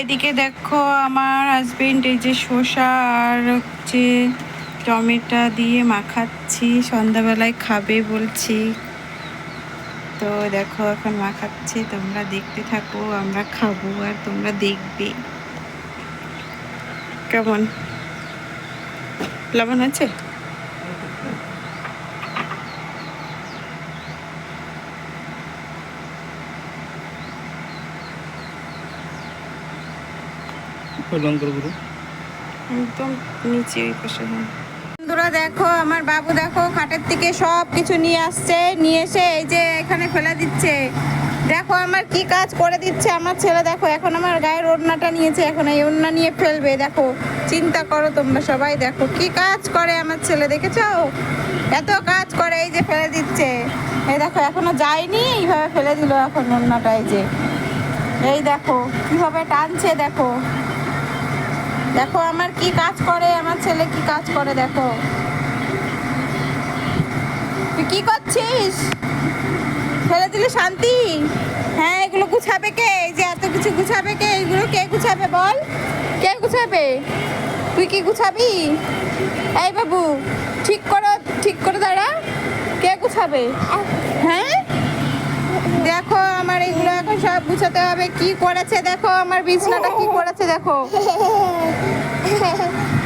এদিকে দেখো আমার হাজবেন্ড এই যে শসা আর হচ্ছে টমেটো দিয়ে মাখাচ্ছি। সন্ধ্যাবেলায় খাবে বলছি। তো দেখো এখন মাখাচ্ছি, তোমরা দেখতে থাকো, আমরা খাব আর তোমরা দেখবে। কেমন? লবণ আছে হ্যাঁ। বন্ধুরা দেখো, আমার বাবু দেখো, খাটের থেকে সব কিছু নিয়ে আসছে, নিয়ে এসে এই যে এখানে ফেলে দিচ্ছে। দেখো আমার কি কাজ করে দিচ্ছে আমার ছেলে, দেখো, এখন আমার গায়ের ওড়নাটা নিয়েছে, এখন এই ওড়না নিয়ে ফেলবে, দেখো। চিন্তা করো তোমরা সবাই, দেখো, কি কাজ করে আমার ছেলে, দেখেছ? এত কাজ করে এই যে ফেলে দিচ্ছে। এই দেখো, এখনও যায়নি, এইভাবে ফেলে দিল এখন ওড়নাটা, এই যে। এই দেখো, কীভাবে টানছে, দেখো। দেখো, আমার কি কাজ করে, আমার ছেলে কি কাজ করে, দেখো। তুই কি করছিস? ফেলে দিলে শান্তি? হ্যাঁ এগুলো গুছাবে কে? এই যে এত কিছু গুছাবে কে? এগুলো কে গুছাবে বল? কে গুছাবে? তুই কি গুছাবি? এই বাবু, ঠিক করে ঠিক করে দাঁড়া। কে গুছাবে? হ্যাঁ দেখো আমার এগুলো এখন সব গুছাতে হবে কি করেছে দেখো আমার বিছনাটা কি করেছে দেখো।